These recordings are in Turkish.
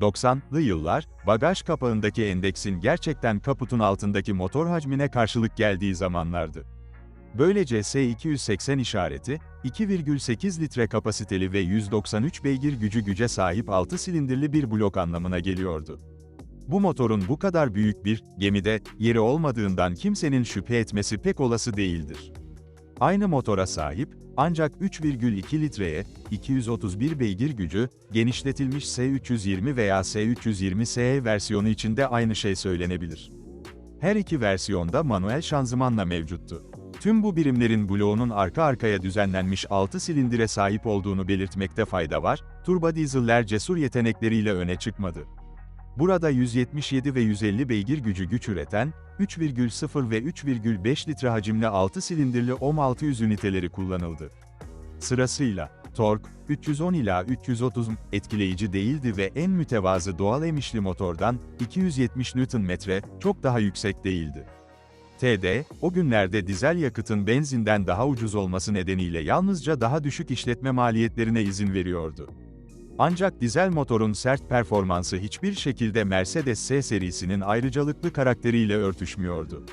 90'lı yıllar, bagaj kapağındaki endeksin gerçekten kaputun altındaki motor hacmine karşılık geldiği zamanlardı. Böylece S280 işareti, 2,8 litre kapasiteli ve 193 beygir gücü güce sahip 6 silindirli bir blok anlamına geliyordu. Bu motorun bu kadar büyük bir gemide yeri olmadığından kimsenin şüphe etmesi pek olası değildir. Aynı motora sahip, ancak 3,2 litreye, 231 beygir gücü, genişletilmiş S320 veya S320SE versiyonu için de aynı şey söylenebilir. Her iki versiyonda manuel şanzımanla mevcuttu. Tüm bu birimlerin bloğunun arka arkaya düzenlenmiş 6 silindire sahip olduğunu belirtmekte fayda var, turbo diziller cesur yetenekleriyle öne çıkmadı. Burada 177 ve 150 beygir gücü güç üreten, 3,0 ve 3,5 litre hacimli 6 silindirli OM 600 üniteleri kullanıldı. Sırasıyla, tork, 310 ila 330 etkileyici değildi ve en mütevazı doğal emişli motordan 270 Nm çok daha yüksek değildi. TD, o günlerde dizel yakıtın benzinden daha ucuz olması nedeniyle yalnızca daha düşük işletme maliyetlerine izin veriyordu. Ancak dizel motorun sert performansı hiçbir şekilde Mercedes S serisinin ayrıcalıklı karakteriyle örtüşmüyordu.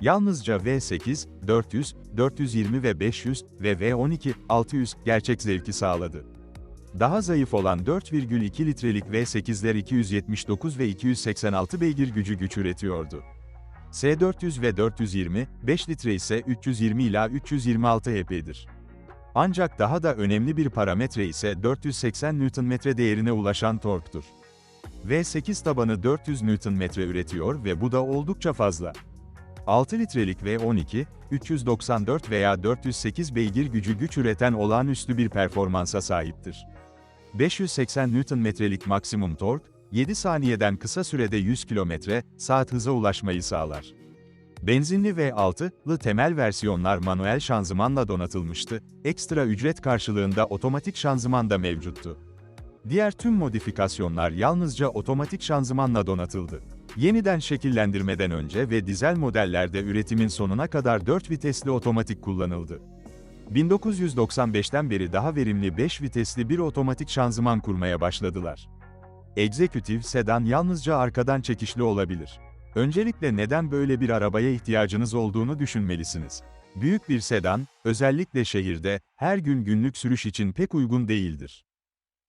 Yalnızca V8, 400, 420 ve 500 ve V12, 600 gerçek zevki sağladı. Daha zayıf olan 4,2 litrelik V8'ler 279 ve 286 beygir gücü güç üretiyordu. S400 ve 420, 5 litre ise 320 ila 326 HP'dir. Ancak daha da önemli bir parametre ise 480 Nm değerine ulaşan torktur. V8 tabanı 400 Nm üretiyor ve bu da oldukça fazla. 6 litrelik V12, 394 veya 408 beygir gücü güç üreten olağanüstü bir performansa sahiptir. 580 Nm'lik maksimum tork, 7 saniyeden kısa sürede 100 km saat hıza ulaşmayı sağlar. Benzinli V6'lı temel versiyonlar manuel şanzımanla donatılmıştı, ekstra ücret karşılığında otomatik şanzıman da mevcuttu. Diğer tüm modifikasyonlar yalnızca otomatik şanzımanla donatıldı. Yeniden şekillendirmeden önce ve dizel modellerde üretimin sonuna kadar 4 vitesli otomatik kullanıldı. 1995'ten beri daha verimli 5 vitesli bir otomatik şanzıman kurmaya başladılar. Executive sedan yalnızca arkadan çekişli olabilir. Öncelikle neden böyle bir arabaya ihtiyacınız olduğunu düşünmelisiniz. Büyük bir sedan, özellikle şehirde, her gün günlük sürüş için pek uygun değildir.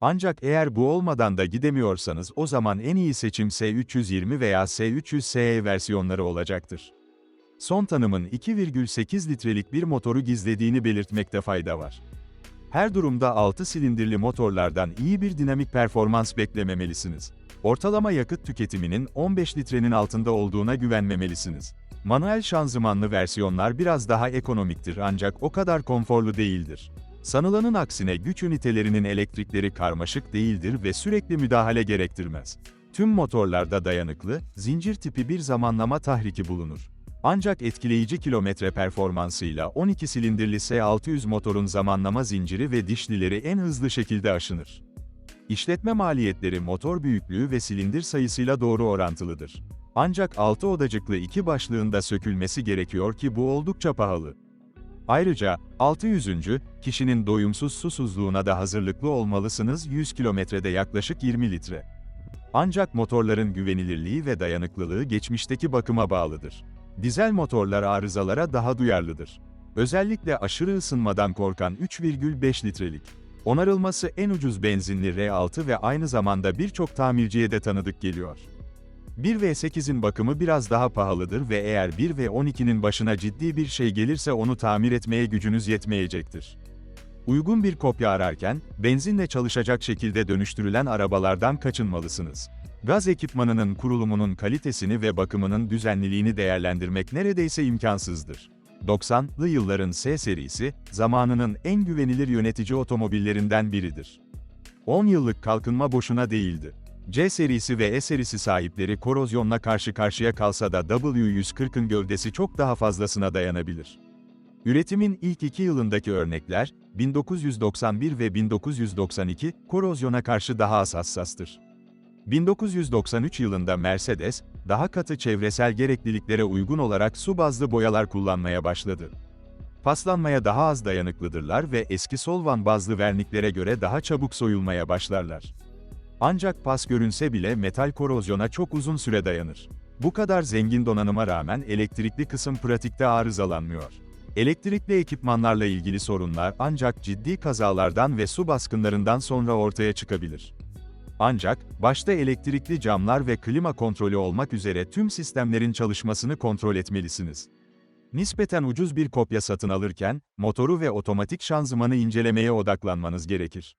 Ancak eğer bu olmadan da gidemiyorsanız o zaman en iyi seçim S320 veya S300SE versiyonları olacaktır. Son tanımın 2,8 litrelik bir motoru gizlediğini belirtmekte fayda var. Her durumda 6 silindirli motorlardan iyi bir dinamik performans beklememelisiniz. Ortalama yakıt tüketiminin 15 litrenin altında olduğuna güvenmemelisiniz. Manuel şanzımanlı versiyonlar biraz daha ekonomiktir ancak o kadar konforlu değildir. Sanılanın aksine güç ünitelerinin elektrikleri karmaşık değildir ve sürekli müdahale gerektirmez. Tüm motorlarda dayanıklı, zincir tipi bir zamanlama tahriki bulunur. Ancak etkileyici kilometre performansıyla 12 silindirli S600 motorun zamanlama zinciri ve dişlileri en hızlı şekilde aşınır. İşletme maliyetleri motor büyüklüğü ve silindir sayısıyla doğru orantılıdır. Ancak 6 odacıklı iki başlığında sökülmesi gerekiyor ki bu oldukça pahalı. Ayrıca, 600. kişinin doyumsuz susuzluğuna da hazırlıklı olmalısınız 100 kilometrede yaklaşık 20 litre. Ancak motorların güvenilirliği ve dayanıklılığı geçmişteki bakıma bağlıdır. Dizel motorlar arızalara daha duyarlıdır. Özellikle aşırı ısınmadan korkan 3,5 litrelik. Onarılması en ucuz benzinli R6 ve aynı zamanda birçok tamirciye de tanıdık geliyor. 1 V8'in bakımı biraz daha pahalıdır ve eğer 1 V12'nin başına ciddi bir şey gelirse onu tamir etmeye gücünüz yetmeyecektir. Uygun bir kopya ararken, benzinle çalışacak şekilde dönüştürülen arabalardan kaçınmalısınız. Gaz ekipmanının kurulumunun kalitesini ve bakımının düzenliliğini değerlendirmek neredeyse imkansızdır. 90'lı yılların S serisi, zamanının en güvenilir yönetici otomobillerinden biridir. 10 yıllık kalkınma boşuna değildi. C serisi ve E serisi sahipleri korozyonla karşı karşıya kalsa da W140'ın gövdesi çok daha fazlasına dayanabilir. Üretimin ilk iki yılındaki örnekler, 1991 ve 1992, korozyona karşı daha hassastır. 1993 yılında Mercedes, daha katı çevresel gerekliliklere uygun olarak su bazlı boyalar kullanmaya başladı. Paslanmaya daha az dayanıklıdırlar ve eski solvan bazlı verniklere göre daha çabuk soyulmaya başlarlar. Ancak pas görünse bile metal korozyona çok uzun süre dayanır. Bu kadar zengin donanıma rağmen elektrikli kısım pratikte arızalanmıyor. Elektrikli ekipmanlarla ilgili sorunlar ancak ciddi kazalardan ve su baskınlarından sonra ortaya çıkabilir. Ancak, başta elektrikli camlar ve klima kontrolü olmak üzere tüm sistemlerin çalışmasını kontrol etmelisiniz. Nispeten ucuz bir kopya satın alırken, motoru ve otomatik şanzımanı incelemeye odaklanmanız gerekir.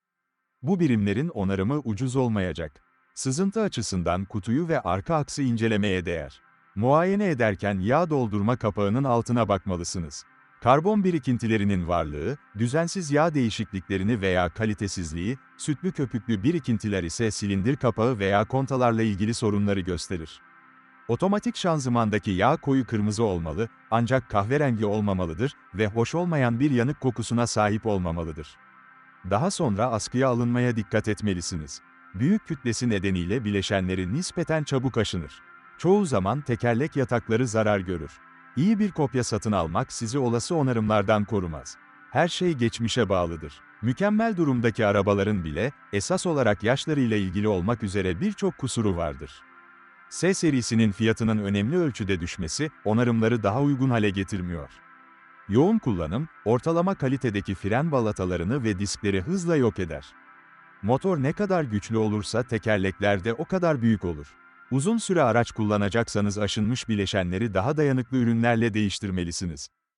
Bu birimlerin onarımı ucuz olmayacak. Sızıntı açısından kutuyu ve arka aksı incelemeye değer. Muayene ederken yağ doldurma kapağının altına bakmalısınız. Karbon birikintilerinin varlığı, düzensiz yağ değişikliklerini veya kalitesizliği, sütlü köpüklü birikintiler ise silindir kapağı veya kontalarla ilgili sorunları gösterir. Otomatik şanzımandaki yağ koyu kırmızı olmalı, ancak kahverengi olmamalıdır ve hoş olmayan bir yanık kokusuna sahip olmamalıdır. Daha sonra askıya alınmaya dikkat etmelisiniz. Büyük kütlesi nedeniyle bileşenleri nispeten çabuk aşınır. Çoğu zaman tekerlek yatakları zarar görür. İyi bir kopya satın almak sizi olası onarımlardan korumaz. Her şey geçmişe bağlıdır. Mükemmel durumdaki arabaların bile, esas olarak yaşlarıyla ilgili olmak üzere birçok kusuru vardır. S serisinin fiyatının önemli ölçüde düşmesi, onarımları daha uygun hale getirmiyor. Yoğun kullanım, ortalama kalitedeki fren balatalarını ve diskleri hızla yok eder. Motor ne kadar güçlü olursa tekerlekler de o kadar büyük olur. Uzun süre araç kullanacaksanız aşınmış bileşenleri daha dayanıklı ürünlerle değiştirmelisiniz.